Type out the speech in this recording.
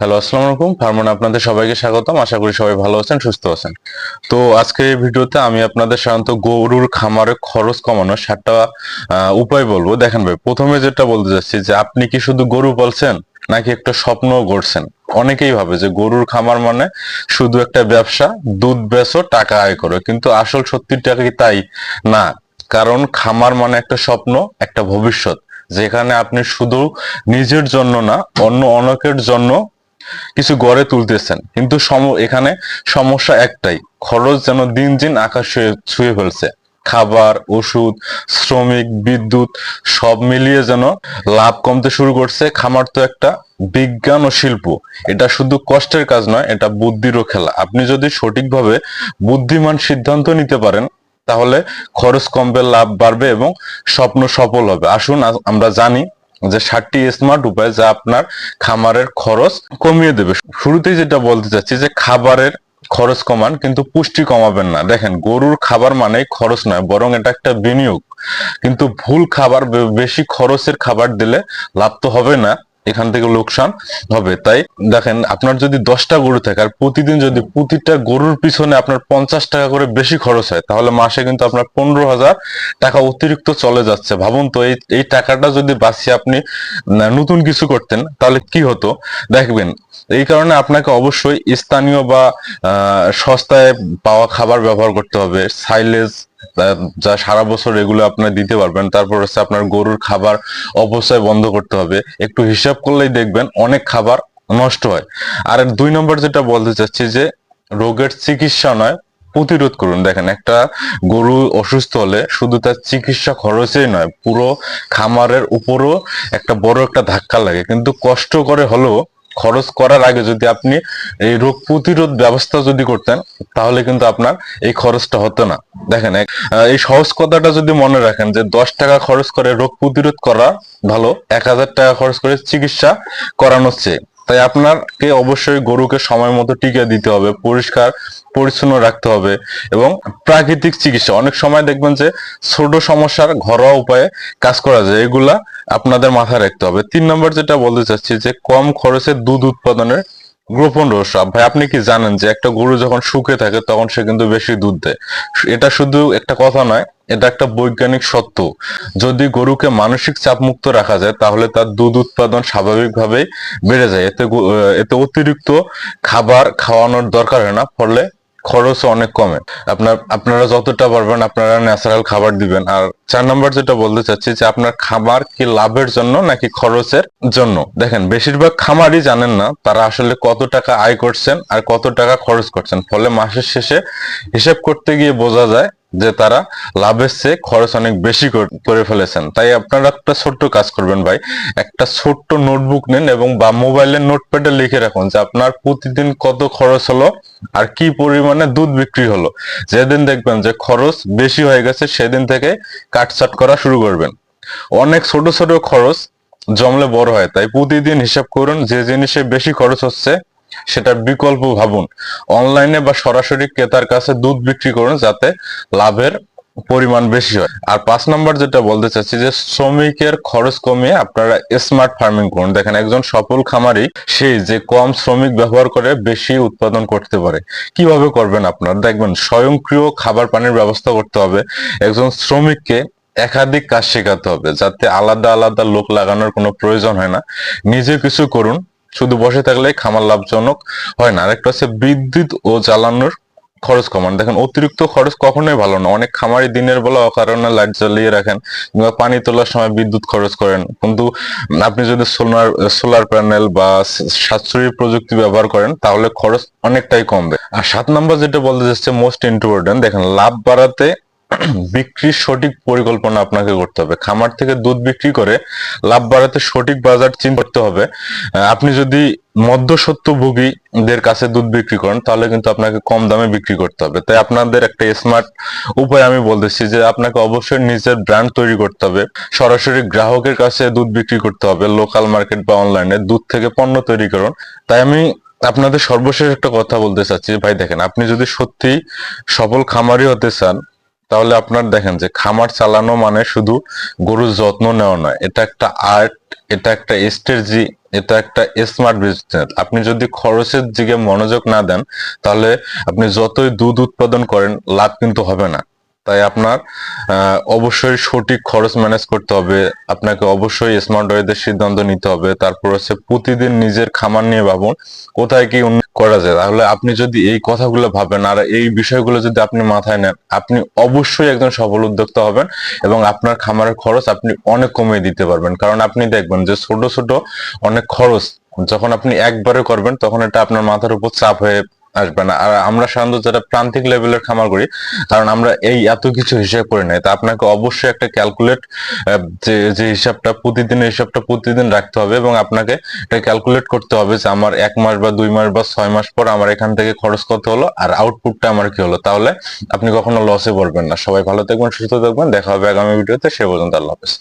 Hello, আসসালামু আলাইকুম। ফার্মন, আপনাদের সবাইকে স্বাগতম। আশা করি সবাই ভালো আছেন, সুস্থ আছেন। তো আজকে এই ভিডিওতে আমি আপনাদের সাধারণত গরুর খামারে খরচ কমানোর সাতটা উপায় বলব। দেখেন ভাই, প্রথমে যেটা বলতে চাচ্ছি যে, আপনি কি শুধু গরু বলছেন নাকি একটা স্বপ্ন গড়ছেন? অনেকেই ভাবে যে, গরুর খামার মানে শুধু একটা ব্যবসা, দুধ বেচো, টাকা আয় করো। কিন্তু আসল সত্যিটা কি তাই? না। কারণ খামার মানে একটা স্বপ্ন, একটা ভবিষ্যৎ। যেখানে আপনি শুধু নিজের জন্য না, অন্য অনেকের জন্য কিছু গড়ে তুলতেছেন। কিন্তু সম- এখানে সমস্যা একটাই, খরচ যেন দিন দিন আকাশ ছুঁয়ে- ফেলছে। খাবার, ওষুধ, শ্রমিক, বিদ্যুৎ, সব মিলিয়ে যেন লাভ কমতে শুরু করছে। খামার তো একটা বিজ্ঞান ও শিল্প, এটা শুধু কষ্টের কাজ নয়, এটা বুদ্ধিরও খেলা। আপনি যদি সঠিকভাবে বুদ্ধিমান সিদ্ধান্ত নিতে পারেন, তাহলে খরচ কমবে, লাভ বাড়বে এবং স্বপ্ন সফল হবে। আসুন আমরা জানি যে ষাটটি স্মার্ট উপায় যা আপনার খামারের খরচ কমিয়ে দেবে। শুরুতেই যেটা বলতে চাচ্ছি যে খাবারের খরচ কমান, কিন্তু পুষ্টি কমাবেন না। দেখেন, গরুর খাবার মানে খরচ নয়, বরং এটা একটা বিনিয়োগ। কিন্তু ভুল খাবার বেশি খরচের খাবার দিলে লাভ তো হবে না। এখান থেকে লোকসান হবে। তাই দেখেন, আপনার যদি দশটা গরু থাকে আর প্রতিদিন যদি প্রতিটা গরুর পিছনে আপনার পঞ্চাশ টাকা করে বেশি খরচ হয়, তাহলে মাসে কিন্তু আপনার পনেরো হাজার টাকা অতিরিক্ত চলে যাচ্ছে। ভাবুন তো, এই এই টাকাটা যদি বাঁচিয়ে আপনি নতুন কিছু করতেন, তাহলে কি হতো? দেখবেন, এই কারণে আপনাকে অবশ্যই স্থানীয় বা সস্তায় পাওয়া খাবার ব্যবহার করতে হবে। সাইলেজ যা সারা বছর এগুলো আপনার দিতে পারবেন। তারপর হচ্ছে আপনার গরুর খাবার অপচয় বন্ধ করতে হবে। একটু হিসাব করলেই দেখবেন অনেক খাবার নষ্ট হয়। আর দুই নম্বর যেটা বলতে চাচ্ছি যে, রোগের চিকিৎসা নয়, প্রতিরোধ করুন। দেখেন, একটা গরু অসুস্থ হলে শুধু তার চিকিৎসা খরচেই নয়, পুরো খামারের উপরও একটা বড় একটা ধাক্কা লাগে। কিন্তু কষ্ট করে হলেও খরচ করার আগে যদি আপনি এই রোগ প্রতিরোধ ব্যবস্থা যদি করতেন, তাহলে কিন্তু আপনার এই খরচটা হতো না। দেখেন এই সহজ কথাটা যদি মনে রাখেন যে দশ টাকা খরচ করে রোগ প্রতিরোধ করা ভালো, এক হাজার টাকা খরচ করে চিকিৎসা করানোর চেয়ে। তাই আপনাকে অবশ্যই গরুকে সময় মতো টিকা দিতে হবে, পরিষ্কার, পরিচ্ছন্ন রাখতে হবে এবং প্রাকৃতিক চিকিৎসা। অনেক সময় দেখবেন যে ছোট সমস্যার ঘরোয়া উপায়ে কাজ করা যায়, এগুলা আপনাদের মাথায় রাখতে হবে। তিন নম্বর যেটা বলতে চাচ্ছি যে কম খরচে দুধ উৎপাদনের গোপন রহস্য ভাই, আপনি কি জানেন যে একটা গরু যখন শুকে থাকে তখন সে কিন্তু বেশি দুধ দেয়? এটা শুধু একটা কথা নয়, এটা একটা বৈজ্ঞানিক সত্য। যদি গরুকে মানসিক চাপ মুক্ত রাখা যায়, তাহলে তার দুধ উৎপাদন স্বাভাবিকভাবেই বেড়ে যায়। এতে এতে অতিরিক্ত খাবার খাওয়ানোর দরকার হয় না, ফলে খরচ অনেক কমে। আপনার, আপনারা যতটা পারবেন আপনারা ন্যাচারাল খাবার দিবেন। আর চার নাম্বার যেটা বলতে চাচ্ছি যে আপনার খাবার কি লাভের জন্য নাকি খরচের জন্য? দেখেন, বেশিরভাগ খামারই জানেন না তারা আসলে কত টাকা আয় করছেন আর কত টাকা খরচ করছেন। ফলে মাসের শেষে হিসেব করতে গিয়ে বোঝা যায় যে তারা লাভের চেয়ে খরচ অনেক বেশি কর- ফেলেছেন। তাই আপনারা একটা ছোট্ট কাজ করবেন ভাই। একটা ছোট্ট নোটবুক নেন এবং বা মোবাইলের নোটপ্যাডে লিখে রাখুন যে আপনার প্রতিদিন কত খরচ হলো আর কি পরিমাণে দুধ বিক্রি হলো। যেদিন দেখবেন যে খরচ বেশি হয়ে গেছে, সেদিন থেকে কাটছাট করা শুরু করবেন। অনেক ছোট ছোট খরচ জমলে বড় হয়। তাই প্রতিদিন হিসাব করুন যে জিনিসে বেশি খরচ হচ্ছে সেটার বিকল্প ভাবুন। অনলাইনে বা সরাসরি ক্রেতার কাছে দুধ বিক্রি করুন যাতে লাভের পরিমাণ বেশি হয়। আর পাঁচ নাম্বার যেটা বলতে চাচ্ছি যে, শ্রমিকের খরচ কমিয়ে আপনারা স্মার্ট ফার্মিং করুন। দেখেন, একজন সফল খামারি সেই যে কম শ্রমিক ব্যবহার করে বেশি উৎপাদন করতে পারে। কীভাবে করবেন আপনারা? দেখবেন, স্বয়ংক্রিয় খাবার পানির ব্যবস্থা করতে হবে। একজন শ্রমিককে একাধিক কাজ শেখাতে হবে যাতে আলাদা আলাদা লোক লাগানোর কোনো প্রয়োজন হয় না। নিজে কিছু করুন শুধু বসে থাকলে খামার লাভজনক হয় না। আরেকটা হচ্ছে বিদ্যুৎ ও জ্বালানোর খরচ কমান। দেখেন, অতিরিক্ত খরচ কখনোই ভালো না। অনেক খামারি দিনের বেলা অকারণে লাইট জ্বালিয়ে রাখেন কিংবা পানি তোলার সময় বিদ্যুৎ খরচ করেন। কিন্তু আপনি যদি সোলার সোলার প্যানেল বা সাশ্রয়ী প্রযুক্তি ব্যবহার করেন, তাহলে খরচ অনেকটাই কমবে। আর সাত নম্বর যেটা বলতে যাচ্ছে মোস্ট ইম্পর্টেন্ট দেখেন, লাভ বাড়াতে বিক্রির সঠিক পরিকল্পনা আপনাকে করতে হবে। খামার থেকে দুধ বিক্রি করে লাভ বাড়াতে সঠিক বাজার চিন্তা করতে হবে। আপনি যদি মধ্যসত্ত্বভোগীদের কাছে দুধ বিক্রি করেন, তাহলে কিন্তু আপনাকে কম দামে বিক্রি করতে হবে। তাই আপনাদের একটা স্মার্ট উপায় আমি বলতেছি যে, আপনাকে অবশ্যই নিজের ব্র্যান্ড তৈরি করতে হবে। সরাসরি গ্রাহকের কাছে দুধ বিক্রি করতে হবে লোকাল মার্কেট বা অনলাইনে দুধ থেকে পণ্য তৈরি করুন। তাই আমি আপনাদের সর্বশেষ একটা কথা বলতে চাচ্ছি। ভাই, দেখেন, আপনি যদি সত্যি সফল খামারি হতে চান তাহলে আপনার দেখেন যে খামার চালানো মানে শুধু গরুর যত্ন নেওয়া নয়, এটা একটা আর্ট এটা একটা স্ট্র্যাটেজি এটা একটা স্মার্ট বিজনেস আপনি যদি খরচের দিকে মনোযোগ না দেন, তাহলে আপনি যতই দুধ উৎপাদন করেন, লাভ কিন্তু হবে না। তাই আপনার অবশ্যই সঠিক খরচ ম্যানেজ করতে হবে। আপনাকে অবশ্যই স্মার্ট ওয়েতে সিদ্ধান্ত নিতে হবে। তারপর হচ্ছে প্রতিদিন নিজের খামার নিয়ে ভাবুন, কোথায় কি উন্নত করা যায়। তাহলে আপনি যদি এই কথাগুলো ভাবেন, আর এই বিষয়গুলো যদি আপনি মাথায় নেন, আপনি অবশ্যই একজন সফল উদ্যোক্তা হবেন এবং আপনার খামারের খরচ আপনি অনেক কমিয়ে দিতে পারবেন। কারণ আপনি দেখবেন যে ছোট ছোট অনেক খরচ, যখন আপনি একবারে করবেন, তখন এটা আপনার মাথার উপর চাপ হয়ে আসবে না। আর আমরা সাধারণত যারা প্রান্তিক লেভেলের খামার করি, কারণ আমরা এই এত কিছু হিসাব করে নাই, তা আপনাকে অবশ্যই একটা ক্যালকুলেট যে যে হিসাবটা প্রতিদিনের হিসাবটা প্রতিদিন রাখতে হবে এবং আপনাকে এটা ক্যালকুলেট করতে হবে যে আমার এক মাস বা দুই মাস বা ছয় মাস পর আমার এখান থেকে খরচ কত হলো আর আউটপুটটা আমার কি হলো। তাহলে আপনি কখনো লসে পড়বেন না। সবাই ভালো থাকবেন, সুস্থ থাকবেন। দেখা হবে আগামী ভিডিওতে সে পর্যন্ত আল্লাহ হাফেজ।